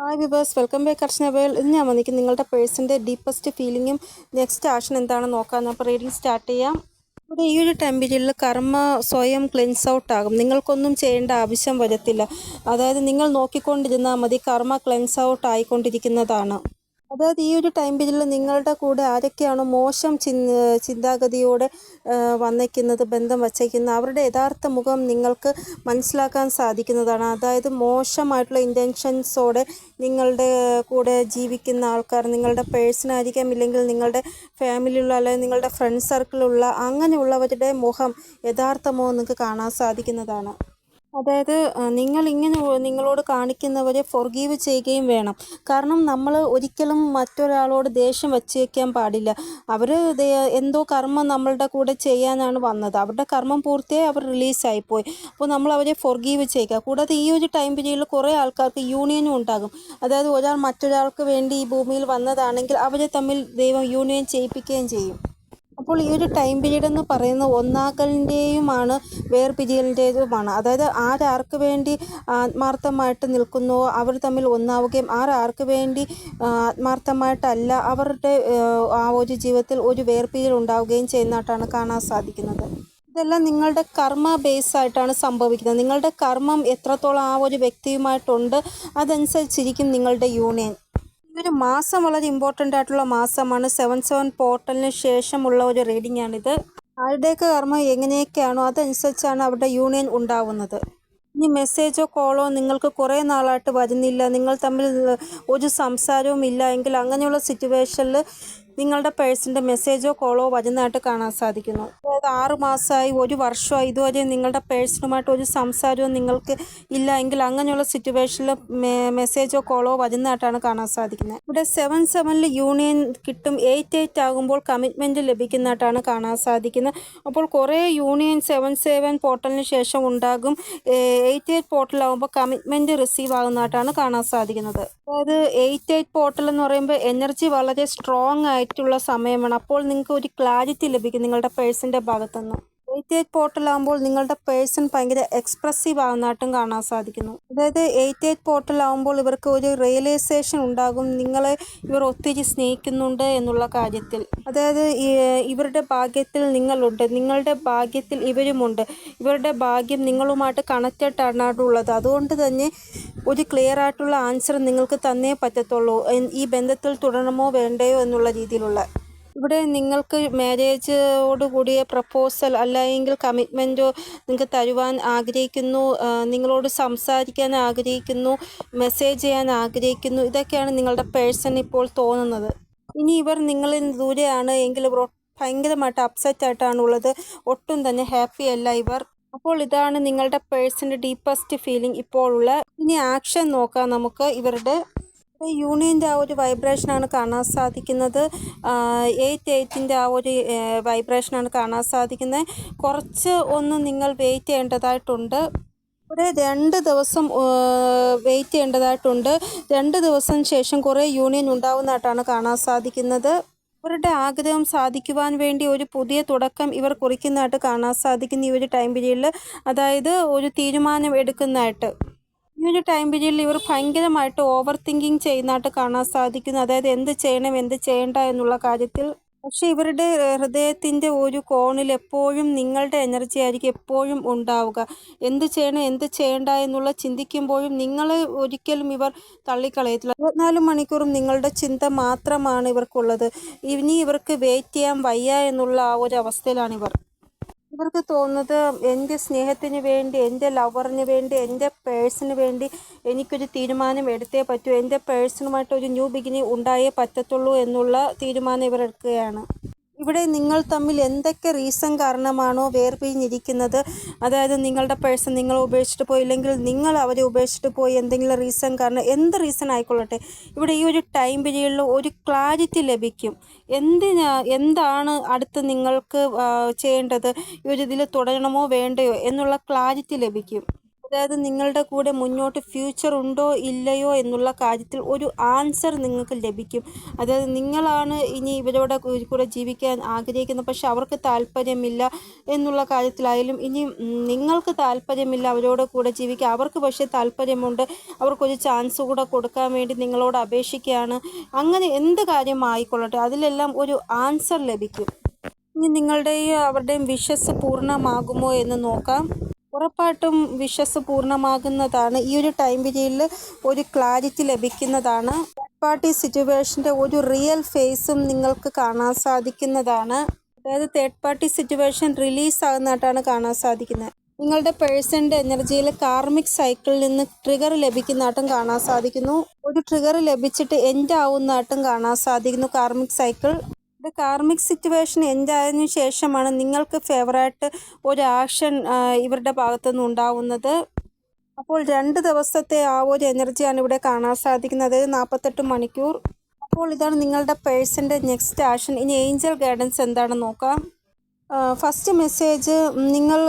Hi viewers welcome back വേൾ ഇന്ന് ഞാൻ വന്നിരിക്കും നിങ്ങളുടെ പേഴ്സന്റെ ഡീപ്പസ്റ്റ് ഫീലിങ്ങും നെക്സ്റ്റ് ആക്ഷൻ എന്താണെന്ന് നോക്കാം. അപ്പോൾ റീഡിങ് സ്റ്റാർട്ട് ചെയ്യാം. ഇവിടെ ഈ ഒരു ടൈം പീരീഡിൽ കർമ്മ സ്വയം ക്ലെൻസ് ഔട്ട് ആകും. നിങ്ങൾക്കൊന്നും ചെയ്യേണ്ട ആവശ്യം വരത്തില്ല. അതായത് നിങ്ങൾ നോക്കിക്കൊണ്ടിരുന്നാൽ മതി കർമ്മ ക്ലെൻസ് ഔട്ട് ആയിക്കൊണ്ടിരിക്കുന്നതാണ്. അതായത് ഈ ഒരു ടൈം പീരീഡിൽ നിങ്ങളുടെ കൂടെ ആരൊക്കെയാണോ മോശം ചിന് ചിന്താഗതിയോടെ വന്നേക്കുന്നത് ബന്ധം വച്ചേക്കുന്നത് അവരുടെ യഥാർത്ഥ മുഖം നിങ്ങൾക്ക് മനസ്സിലാക്കാൻ സാധിക്കുന്നതാണ്. അതായത് മോശമായിട്ടുള്ള ഇന്റൻഷൻസോടെ നിങ്ങളുടെ കൂടെ ജീവിക്കുന്ന ആൾക്കാർ നിങ്ങളുടെ പേഴ്സണായിരിക്കാം ഇല്ലെങ്കിൽ നിങ്ങളുടെ ഫാമിലിയിലുള്ള അല്ലെങ്കിൽ നിങ്ങളുടെ ഫ്രണ്ട് സർക്കിളിലുള്ള അങ്ങനെയുള്ളവരുടെ മുഖം യഥാർത്ഥ മുഖം നിങ്ങൾക്ക് കാണാൻ സാധിക്കുന്നതാണ്. അതായത് നിങ്ങൾ ഇങ്ങനെ നിങ്ങളോട് കാണിക്കുന്നവരെ ഫൊർഗീവ് ചെയ്യുകയും വേണം. കാരണം നമ്മൾ ഒരിക്കലും മറ്റൊരാളോട് ദേഷ്യം വച്ചേക്കാൻ പാടില്ല. അവർ എന്തോ കർമ്മം നമ്മളുടെ കൂടെ ചെയ്യാനാണ് വന്നത്. അവരുടെ കർമ്മം പൂർത്തിയായി അവർ റിലീസായിപ്പോയി അപ്പോൾ നമ്മൾ അവരെ ഫൊർഗീവ് ചെയ്യുക. കൂടാതെ ഈ ഒരു ടൈം പീരീഡിൽ കുറേ ആൾക്കാർക്ക് യൂണിയനും ഉണ്ടാകും. അതായത് ഒരാൾ മറ്റൊരാൾക്ക് വേണ്ടി ഈ ഭൂമിയിൽ വന്നതാണെങ്കിൽ അവരെ തമ്മിൽ ദൈവം യൂണിയൻ ചെയ്യിപ്പിക്കുകയും ചെയ്യും. അപ്പോൾ ഈ ഒരു ടൈം പീരീഡ് എന്ന് പറയുന്നത് ഒന്നാക്കലിന്റെയുമാണ് വേർപിരിയലിന്റേതുമാണ് അതായത് ആരാർക്ക് വേണ്ടി ആത്മാർത്ഥമായിട്ട് നിൽക്കുന്നുവോ അവർ തമ്മിൽ ഒന്നാവുകയും ആരാർക്ക് വേണ്ടി ആത്മാർത്ഥമായിട്ടല്ല അവരുടെ ആ, ഒരു ജീവിതത്തിൽ ഒരു വേർപിരിയൽ ഉണ്ടാവുകയും ചെയ്യുന്നതായിട്ടാണ് കാണാൻ സാധിക്കുന്നത്. ഇതെല്ലാം നിങ്ങളുടെ കർമ്മ ബേസ് ആയിട്ടാണ് സംഭവിക്കുന്നത്. നിങ്ങളുടെ കർമ്മം എത്രത്തോളം ആ ഒരു വ്യക്തിയുമായിട്ടുണ്ട് അതനുസരിച്ചിരിക്കും നിങ്ങളുടെ യൂണിയൻ ഒരു മാസം വളരെ ഇമ്പോർട്ടന്റ് ആയിട്ടുള്ള മാസമാണ്. സെവൻ സെവൻ പോർട്ടലിന് ശേഷമുള്ള ഒരു റീഡിംഗ് ആണിത്. ആരുടെയൊക്കെ കർമ്മം എങ്ങനെയൊക്കെയാണോ അതനുസരിച്ചാണ് അവരുടെ യൂണിയൻ ഉണ്ടാവുന്നത്. ഇനി മെസ്സേജോ കോളോ നിങ്ങൾക്ക് കുറേ നാളായിട്ട് വരുന്നില്ല. നിങ്ങൾ തമ്മിൽ ഒരു സംസാരവും ഇല്ല എങ്കിൽ അങ്ങനെയുള്ള സിറ്റുവേഷനിൽ നിങ്ങളുടെ പേഴ്സിന്റെ മെസ്സേജോ കോളോ വരുന്നതായിട്ട് കാണാൻ സാധിക്കുന്നു. അതായത് ആറ് മാസമായി ഒരു വർഷമായി ഇതുവരെ നിങ്ങളുടെ പേഴ്സണുമായിട്ട് ഒരു സംസാരവും നിങ്ങൾക്ക് ഇല്ല എങ്കിൽ അങ്ങനെയുള്ള സിറ്റുവേഷനിൽ മെസ്സേജോ കോളോ വരുന്നതായിട്ടാണ് കാണാൻ സാധിക്കുന്നത്. ഇവിടെ സെവൻ സെവനിൽ യൂണിയൻ കിട്ടും എയ്റ്റ് എയ്റ്റ് ആകുമ്പോൾ കമ്മിറ്റ്മെന്റ് ലഭിക്കുന്നതായിട്ടാണ് കാണാൻ സാധിക്കുന്നത്. അപ്പോൾ കുറേ യൂണിയൻ സെവൻ സെവൻ പോർട്ടലിന് ശേഷം ഉണ്ടാകും. എയ്റ്റ് എയ്റ്റ് പോർട്ടലാകുമ്പോൾ കമ്മിറ്റ്മെന്റ് റിസീവ് ആകുന്നതായിട്ടാണ് കാണാൻ സാധിക്കുന്നത്. അതായത് എയ്റ്റ് എയ്റ്റ് പോർട്ടൽ എന്ന് പറയുമ്പോൾ എനർജി വളരെ സ്ട്രോങ് ആയിട്ടുള്ള സമയമാണ് അപ്പോൾ നിങ്ങൾക്ക് ഒരു ക്ലാരിറ്റി ലഭിക്കും നിങ്ങളുടെ പേഴ്സിന്റെ ഭാഗത്തുനിന്ന്. എയ്റ്റ് എയ്റ്റ് പോർട്ടലാകുമ്പോൾ നിങ്ങളുടെ പേഴ്സൺ ഭയങ്കര എക്സ്പ്രസീവ് ആകുന്നതായിട്ടും കാണാൻ സാധിക്കുന്നു. അതായത് എയ്റ്റ് എയ്റ്റ് പോർട്ടലാകുമ്പോൾ ഇവർക്ക് ഒരു റിയലൈസേഷൻ ഉണ്ടാകും. നിങ്ങളെ ഇവർ ഒത്തിരി സ്നേഹിക്കുന്നുണ്ട് എന്നുള്ള കാര്യത്തിൽ. അതായത് ഇവരുടെ ഭാഗ്യത്തിൽ നിങ്ങളുണ്ട്. നിങ്ങളുടെ ഭാഗ്യത്തിൽ ഇവരുമുണ്ട്. ഇവരുടെ ഭാഗ്യം നിങ്ങളുമായിട്ട് കണക്റ്റഡ് ആണ് ഉള്ളത്. അതുകൊണ്ട് തന്നെ ഒരു ക്ലിയർ ആയിട്ടുള്ള ആൻസർ നിങ്ങൾക്ക് തന്നേ പറ്റത്തുള്ളൂ. ഈ ബന്ധത്തിൽ തുടരണമോ വേണ്ടയോ എന്നുള്ള രീതിയിലുള്ള ഇവിടെ നിങ്ങൾക്ക് മാരേജോട് കൂടിയ പ്രപ്പോസൽ അല്ലെങ്കിൽ കമ്മിറ്റ്മെന്റോ നിങ്ങൾക്ക് തരുവാൻ ആഗ്രഹിക്കുന്നു. നിങ്ങളോട് സംസാരിക്കാൻ ആഗ്രഹിക്കുന്നു മെസ്സേജ് ചെയ്യാൻ ആഗ്രഹിക്കുന്നു. ഇതൊക്കെയാണ് നിങ്ങളുടെ പേഴ്സൺ ഇപ്പോൾ തോന്നുന്നത്. ഇനി ഇവർ നിങ്ങളിൽ ദൂരെയാണ് എങ്കിൽ ഇവർ ഭയങ്കരമായിട്ട് അപ്സെറ്റ് ആയിട്ടാണ് ഉള്ളത്. ഒട്ടും തന്നെ ഹാപ്പി അല്ല ഇവർ. അപ്പോൾ ഇതാണ് നിങ്ങളുടെ പേഴ്സന്റെ ഡീപ്പസ്റ്റ് ഫീലിംഗ് ഇപ്പോൾ ഉള്ള ഇനി ആക്ഷൻ നോക്കാം നമുക്ക്. ഇവരുടെ യൂണിയന്റെ ആ ഒരു വൈബ്രേഷനാണ് കാണാൻ സാധിക്കുന്നത്. എയ്റ്റ് എയ്റ്റിന്റെ ആ ഒരു വൈബ്രേഷനാണ് കാണാൻ സാധിക്കുന്നത്. കുറച്ച് ഒന്ന് നിങ്ങൾ വെയിറ്റ് ചെയ്യേണ്ടതായിട്ടുണ്ട്. ഇവിടെ രണ്ട് ദിവസം വെയിറ്റ് ചെയ്യേണ്ടതായിട്ടുണ്ട്. രണ്ട് ദിവസം ശേഷം കുറേ യൂണിയൻ ഉണ്ടാവുന്നതായിട്ടാണ് കാണാൻ സാധിക്കുന്നത്. ഇവരുടെ ആഗ്രഹം സാധിക്കുവാൻ വേണ്ടി ഒരു പുതിയ തുടക്കം ഇവർ കുറിക്കുന്നതായിട്ട് കാണാൻ സാധിക്കുന്ന ഈ ഒരു ടൈം പീരീഡിൽ അതായത് ഒരു തീരുമാനം എടുക്കുന്നതായിട്ട്. ഈ ഒരു ടൈം പീരീഡിൽ ഇവർ ഭയങ്കരമായിട്ട് ഓവർ തിങ്കിങ് ചെയ്യുന്നതായിട്ട് കാണാൻ സാധിക്കുന്നു. അതായത് എന്ത് ചെയ്യണം എന്ത് ചെയ്യണ്ട എന്നുള്ള കാര്യത്തിൽ. പക്ഷെ ഇവരുടെ ഹൃദയത്തിന്റെ ഒരു കോണിൽ എപ്പോഴും നിങ്ങളുടെ എനർജി ആയിരിക്കും എപ്പോഴും ഉണ്ടാവുക. എന്ത് ചെയ്യണം എന്ത് ചെയ്യണ്ട എന്നുള്ള ചിന്തിക്കുമ്പോഴും നിങ്ങളെ ഒരിക്കലും ഇവർ തള്ളിക്കളയത്തില്ല. ഇരുപത്തിനാല് മണിക്കൂറും നിങ്ങളുടെ ചിന്ത മാത്രമാണ് ഇവർക്കുള്ളത്. ഇനി ഇവർക്ക് വെയിറ്റ് ചെയ്യാൻ വയ്യ എന്നുള്ള ആ ഒരു അവസ്ഥയിലാണ് ഇവർ. ഇവർക്ക് തോന്നുന്നത് എന്റെ സ്നേഹത്തിന് വേണ്ടി എന്റെ ലവറിന് വേണ്ടി എന്റെ പേഴ്സിന് വേണ്ടി എനിക്കൊരു തീരുമാനം എടുത്തേ പറ്റൂ. എന്റെ പേഴ്സണുമായിട്ട് ഒരു ന്യൂ ബിഗിനിങ് ഉണ്ടായേ പറ്റത്തുള്ളൂ എന്നുള്ള തീരുമാനം ഇവർ എടുക്കുകയാണ്. ഇവിടെ നിങ്ങൾ തമ്മിൽ എന്തൊക്കെ റീസൺ കാരണമാണോ വേർപിരിഞ്ഞിരിക്കുന്നത്? അതായത് നിങ്ങളുടെ പേഴ്സൺ നിങ്ങൾ ഉപേക്ഷിച്ചിട്ട് പോയി ഇല്ലെങ്കിൽ നിങ്ങൾ അവരെ ഉപേക്ഷിച്ചിട്ട് പോയി എന്തെങ്കിലും റീസൺ കാരണം എന്ത് റീസൺ ആയിക്കൊള്ളട്ടെ? ഇവിടെ ഈ ഒരു ടൈം പീരീഡിൽ ഒരു ക്ലാരിറ്റി ലഭിക്കും. എന്തിനാ എന്താണ് അടുത്ത് നിങ്ങൾക്ക് ചെയ്യേണ്ടത്? ഈ ഒരു ഇതിൽ തുടരണമോ വേണ്ടയോ എന്നുള്ള ക്ലാരിറ്റി ലഭിക്കും. അതായത് നിങ്ങളുടെ കൂടെ മുന്നോട്ട് ഫ്യൂച്ചർ ഉണ്ടോ ഇല്ലയോ എന്നുള്ള കാര്യത്തിൽ ഒരു ആൻസർ നിങ്ങൾക്ക് ലഭിക്കും. അതായത് നിങ്ങളാണ് ഇനി ഇവരോട് കൂടെ ജീവിക്കാൻ ആഗ്രഹിക്കുന്നത്. പക്ഷെ അവർക്ക് താല്പര്യമില്ല എന്നുള്ള കാര്യത്തിലായാലും ഇനി നിങ്ങൾക്ക് താല്പര്യമില്ല അവരോട് കൂടെ ജീവിക്കാൻ. അവർക്ക് പക്ഷേ താല്പര്യമുണ്ട്. അവർക്കൊരു ചാൻസ് കൂടെ കൊടുക്കാൻ വേണ്ടി നിങ്ങളോട് അപേക്ഷിക്കുകയാണ്. അങ്ങനെ എന്ത് കാര്യം ആയിക്കൊള്ളട്ടെ അതിലെല്ലാം ഒരു ആൻസർ ലഭിക്കും. ഇനി നിങ്ങളുടെയും അവരുടെയും വിഷസ് പൂർണമാകുമോ എന്ന് നോക്കാം. ഉറപ്പായിട്ടും വിഷസ് പൂർണമാകുന്നതാണ് ഈ ഒരു ടൈം പീരീഡിൽ ഒരു ക്ലാരിറ്റി ലഭിക്കുന്നതാണ്. പാർട്ടി സിറ്റുവേഷന്റെ ഒരു റിയൽ ഫേസും നിങ്ങൾക്ക് കാണാൻ സാധിക്കുന്നതാണ്. അതായത് തേർഡ് പാർട്ടി സിറ്റുവേഷൻ റിലീസ് ആകുന്നതായിട്ടാണ് കാണാൻ സാധിക്കുന്നത്. നിങ്ങളുടെ പേഴ്സന്റെ എനർജിയിൽ കാർമിക് സൈക്കിളിൽ നിന്ന് ട്രിഗർ ലഭിക്കുന്നതായിട്ടും കാണാൻ സാധിക്കുന്നു. ഒരു ട്രിഗർ ലഭിച്ചിട്ട് എൻഡ് ആവുന്നതായിട്ടും കാണാൻ സാധിക്കുന്നു കാർമിക് സൈക്കിൾ ഇത് കാർമിക് സിറ്റുവേഷൻ എൻഡ് ആയതിനു ശേഷമാണ് നിങ്ങൾക്ക് ഫേവറായിട്ട് ഒരു ആക്ഷൻ ഇവരുടെ ഭാഗത്തുനിന്ന് ഉണ്ടാവുന്നത്. അപ്പോൾ രണ്ട് ദിവസത്തെ ആ ഒരു എനർജിയാണ് ഇവിടെ കാണാൻ സാധിക്കുന്നത്. നാൽപ്പത്തെട്ട് മണിക്കൂർ. അപ്പോൾ ഇതാണ് നിങ്ങളുടെ പേഴ്സന്റെ നെക്സ്റ്റ് ആക്ഷൻ ഇനി ഏഞ്ചൽ ഗൈഡൻസ് എന്താണെന്ന് നോക്കാം. ഫസ്റ്റ് മെസ്സേജ് നിങ്ങൾ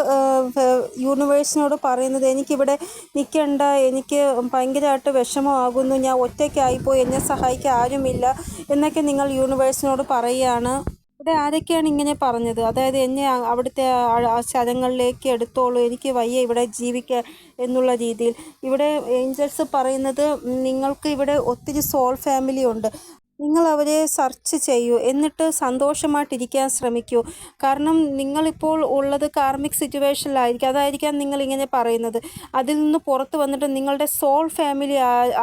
യൂണിവേഴ്സിനോട് പറയുന്നത് എനിക്കിവിടെ നിൽക്കേണ്ട എനിക്ക് ഭയങ്കരമായിട്ട് വിഷമമാകുന്നു. ഞാൻ ഒറ്റയ്ക്കായിപ്പോയി എന്നെ സഹായിക്കാൻ ആരുമില്ല. എന്നൊക്കെ നിങ്ങൾ യൂണിവേഴ്സിനോട് പറയുകയാണ്. ഇവിടെ ആരൊക്കെയാണ് ഇങ്ങനെ പറഞ്ഞത്? അതായത് എന്നെ അവിടുത്തെ ആ എടുത്തോളൂ. എനിക്ക് വയ്യ ഇവിടെ ജീവിക്കുക എന്നുള്ള രീതിയിൽ. ഇവിടെ ഏഞ്ചൽസ് പറയുന്നത് നിങ്ങൾക്ക് ഇവിടെ ഒത്തിരി സോൾ ഫാമിലി ഉണ്ട്. നിങ്ങൾ അവരെ സെർച്ച് ചെയ്യൂ. എന്നിട്ട് സന്തോഷമായിട്ടിരിക്കാൻ ശ്രമിക്കൂ. കാരണം നിങ്ങളിപ്പോൾ ഉള്ളത് കാർമിക് സിറ്റുവേഷനിലായിരിക്കും. അതായിരിക്കാം നിങ്ങൾ ഇങ്ങനെ പറയുന്നത്. അതിൽ നിന്ന് പുറത്ത് വന്നിട്ട് നിങ്ങളുടെ സോൾ ഫാമിലി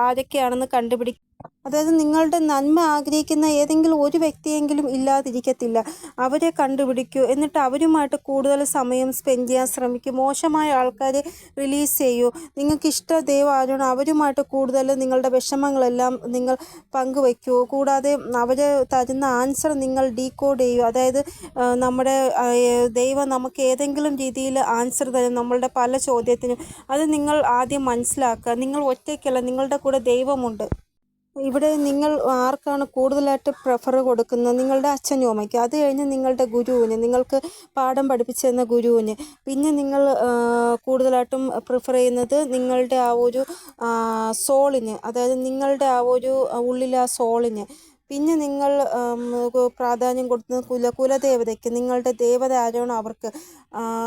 ആരൊക്കെയാണെന്ന് കണ്ടുപിടിക്കുക അതായത് നിങ്ങളുടെ നന്മ ആഗ്രഹിക്കുന്ന ഏതെങ്കിലും ഒരു വ്യക്തിയെങ്കിലും ഇല്ലാതിരിക്കത്തില്ല. അവരെ കണ്ടുപിടിക്കൂ. എന്നിട്ട് അവരുമായിട്ട് കൂടുതൽ സമയം സ്പെൻഡ് ചെയ്യാൻ ശ്രമിക്കൂ. മോശമായ ആൾക്കാരെ റിലീസ് ചെയ്യൂ. നിങ്ങൾക്ക് ഇഷ്ട ദൈവം ആരാണ് അവരുമായിട്ട് കൂടുതൽ നിങ്ങളുടെ വിഷമങ്ങളെല്ലാം നിങ്ങൾ പങ്കുവയ്ക്കൂ. കൂടാതെ അവർ തരുന്ന ആൻസർ നിങ്ങൾ ഡീകോഡ് ചെയ്യൂ. അതായത് നമ്മുടെ ദൈവം നമുക്ക് ഏതെങ്കിലും രീതിയിൽ ആൻസർ തരും നമ്മളുടെ പല ചോദ്യത്തിനും. അത് നിങ്ങൾ ആദ്യം മനസ്സിലാക്കുക. നിങ്ങൾ ഒറ്റയ്ക്കല്ല. നിങ്ങളുടെ കൂടെ ദൈവമുണ്ട്. ഇവിടെ നിങ്ങൾ ആർക്കാണ് കൂടുതലായിട്ട് പ്രിഫർ കൊടുക്കുന്നത്? നിങ്ങളുടെ അച്ഛനും അമ്മയ്ക്ക്. അത് കഴിഞ്ഞ് നിങ്ങളുടെ ഗുരുവിന് നിങ്ങൾക്ക് പാഠം പഠിപ്പിച്ചു ഗുരുവിന്. പിന്നെ നിങ്ങൾ കൂടുതലായിട്ടും പ്രിഫർ ചെയ്യുന്നത് നിങ്ങളുടെ ആ ഒരു സോളിന്. അതായത് നിങ്ങളുടെ ആ ഒരു ഉള്ളിലെ ആ സോളിന്. പിന്നെ നിങ്ങൾ പ്രാധാന്യം കൊടുക്കുന്നത് കുലകുല ദേവതയ്ക്ക് നിങ്ങളുടെ ദേവത ആരാണോ അവർക്ക്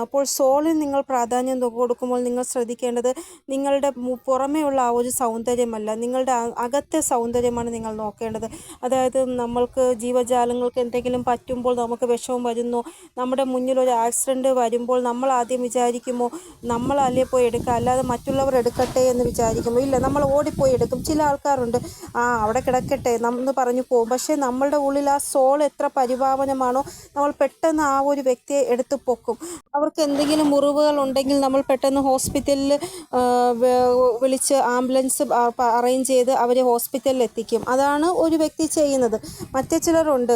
അപ്പോൾ സോളിന് നിങ്ങൾ പ്രാധാന്യം കൊടുക്കുമ്പോൾ നിങ്ങൾ ശ്രദ്ധിക്കേണ്ടത് നിങ്ങളുടെ പുറമേയുള്ള ആ ഒരു സൗന്ദര്യമല്ല നിങ്ങളുടെ അകത്തെ സൗന്ദര്യമാണ് നിങ്ങൾ നോക്കേണ്ടത്. അതായത് നമ്മൾക്ക് ജീവജാലങ്ങൾക്ക് എന്തെങ്കിലും പറ്റുമ്പോൾ നമുക്ക് വിഷമം വരുന്നു നമ്മുടെ മുന്നിൽ ഒരു ആക്സിഡന്റ് വരുമ്പോൾ നമ്മൾ ആദ്യം വിചാരിക്കുമോ നമ്മളല്ലേ പോയി എടുക്കുക അല്ലാതെ മറ്റുള്ളവർ എടുക്കട്ടെ എന്ന് വിചാരിക്കുമോ? ഇല്ല നമ്മൾ ഓടിപ്പോയി എടുക്കും. ചില ആൾക്കാരുണ്ട് ആ അവിടെ കിടക്കട്ടെ നമ്മൾ പറഞ്ഞു പോകും. പക്ഷേ നമ്മളുടെ ഉള്ളിൽ ആ സോൾ എത്ര പരിപാവനമാണോ നമ്മൾ പെട്ടെന്ന് ആ ഒരു വ്യക്തിയെ എടുത്തു പൊക്കും. അവർക്ക് എന്തെങ്കിലും മുറിവുകൾ ഉണ്ടെങ്കിൽ നമ്മൾ പെട്ടെന്ന് ഹോസ്പിറ്റലിൽ വിളിച്ച് ആംബുലൻസ് അറേഞ്ച് ചെയ്ത് അവരെ ഹോസ്പിറ്റലിൽ എത്തിക്കും. അതാണ് ഒരു വ്യക്തി ചെയ്യുന്നത്. മറ്റു ചിലരുണ്ട്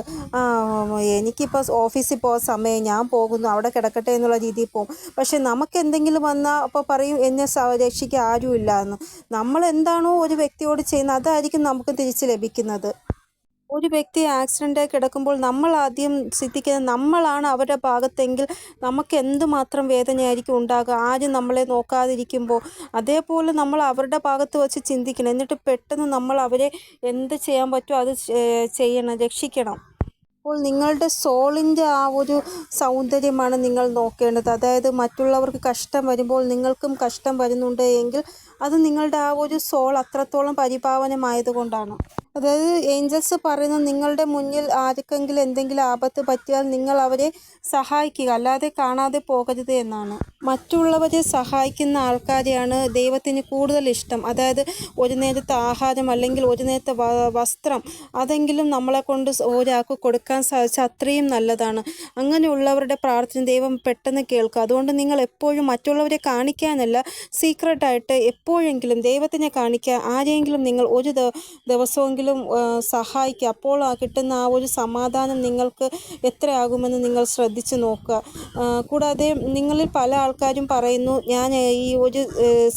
എനിക്കിപ്പോൾ ഓഫീസിൽ പോകാൻ സമയം ഞാൻ പോകുന്നു അവിടെ കിടക്കട്ടെ എന്നുള്ള രീതിയിൽ പോകും. പക്ഷേ നമുക്ക് എന്തെങ്കിലും വന്നാൽ അപ്പോൾ പറയും എന്നെ രക്ഷിക്കാൻ ആരുമില്ല എന്ന് നമ്മൾ എന്താണോ ഒരു വ്യക്തിയോട് ചെയ്യുന്നത് അതായിരിക്കും നമുക്ക് തിരിച്ച് ലഭിക്കുന്നത്. ഒരു വ്യക്തി ആക്സിഡന്റായി കിടക്കുമ്പോൾ നമ്മൾ ആദ്യം ചിന്തിക്കുന്നത് നമ്മളാണ് അവരുടെ ഭാഗത്തെങ്കിൽ നമുക്ക് എന്തുമാത്രം വേദനയായിരിക്കും ഉണ്ടാകുക? ആരും നമ്മളെ നോക്കാതിരിക്കുമ്പോൾ അതേപോലെ നമ്മൾ അവരുടെ ഭാഗത്ത് വെച്ച് ചിന്തിക്കണം. എന്നിട്ട് പെട്ടെന്ന് നമ്മൾ അവരെ എന്ത് ചെയ്യാൻ പറ്റുമോ അത് ചെയ്യണം രക്ഷിക്കണം. അപ്പോൾ നിങ്ങളുടെ സോളിന്റെ ആ ഒരു സൗന്ദര്യമാണ് നിങ്ങൾ നോക്കേണ്ടത്. അതായത് മറ്റുള്ളവർക്ക് കഷ്ടം വരുമ്പോൾ നിങ്ങൾക്കും കഷ്ടം വരുന്നുണ്ട് എങ്കിൽ അത് നിങ്ങളുടെ ആ ഒരു സോൾ അത്രത്തോളം പരിപാവനമായതുകൊണ്ടാണ് അതായത് ഏഞ്ചൽസ് പറയുന്നത് നിങ്ങളുടെ മുന്നിൽ ആർക്കെങ്കിലും എന്തെങ്കിലും ആപത്ത് പറ്റിയാൽ നിങ്ങൾ അവരെ സഹായിക്കുക. അല്ലാതെ കാണാതെ പോകരുത് എന്നാണ്. മറ്റുള്ളവരെ സഹായിക്കുന്ന ആൾക്കാരെയാണ് ദൈവത്തിന് കൂടുതൽ ഇഷ്ടം. അതായത് ഒരു നേരത്തെ ആഹാരം അല്ലെങ്കിൽ ഒരു നേരത്തെ വസ്ത്രം അതെങ്കിലും നമ്മളെ കൊണ്ട് ഒരാൾക്ക് കൊടുക്കാൻ സാധിച്ചാൽ അത്രയും നല്ലതാണ്. അങ്ങനെയുള്ളവരുടെ പ്രാർത്ഥന ദൈവം പെട്ടെന്ന് കേൾക്കും. അതുകൊണ്ട് നിങ്ങൾ എപ്പോഴും മറ്റുള്ളവരെ കാണിക്കാനല്ല സീക്രട്ടായിട്ട് എപ്പോഴെങ്കിലും ദൈവത്തിനെ കാണിക്കുക. ആരെയെങ്കിലും നിങ്ങൾ ഒരു ദിവസമെങ്കിലും ആ, സഹായിക്കുക. അപ്പോൾ കിട്ടുന്ന ആ ഒരു സമാധാനം നിങ്ങൾക്ക് എത്രയാകുമെന്ന് നിങ്ങൾ ശ്രദ്ധിച്ച് നോക്കുക. കൂടാതെ നിങ്ങളിൽ പല ആൾക്കാരും പറയുന്നു ഞാൻ ഈ ഒരു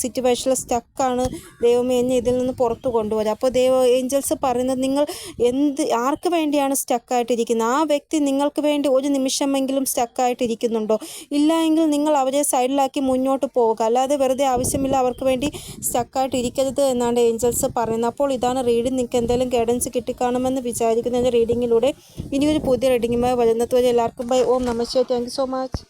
സിറ്റുവേഷനിൽ സ്റ്റക്കാണ് ദൈവമേ എന്നെ ഇതിൽ നിന്ന് പുറത്തു കൊണ്ടുവരിക അപ്പോൾ ദൈവ ഏഞ്ചൽസ് പറയുന്നത് നിങ്ങൾ എന്ത് ആർക്ക് വേണ്ടിയാണ് സ്റ്റക്കായിട്ടിരിക്കുന്നത് ആ വ്യക്തി നിങ്ങൾക്ക് വേണ്ടി ഒരു നിമിഷമെങ്കിലും സ്റ്റക്കായിട്ടിരിക്കുന്നുണ്ടോ ഇല്ല എങ്കിൽ നിങ്ങൾ അവരെ സൈഡിലാക്കി മുന്നോട്ട് പോവുക. അല്ലാതെ വെറുതെ ആവശ്യമില്ല അവർക്ക് വേണ്ടി സ്റ്റക്കായിട്ടിരിക്കരുത് എന്നാണ് ഏഞ്ചൽസ് പറയുന്നത്. അപ്പോൾ ഇതാണ് റീഡിംഗ് നിങ്ങൾക്ക് എന്തെങ്കിലും ഗൈഡൻസ് കിട്ടിക്കാണുമെന്ന് വിചാരിക്കുന്ന റീഡിങ്ങിലൂടെ ഇനിയൊരു പുതിയ റീഡിങ്ങുമായി വരുന്നത് വരെ എല്ലാവർക്കും bye Om namaste thank so much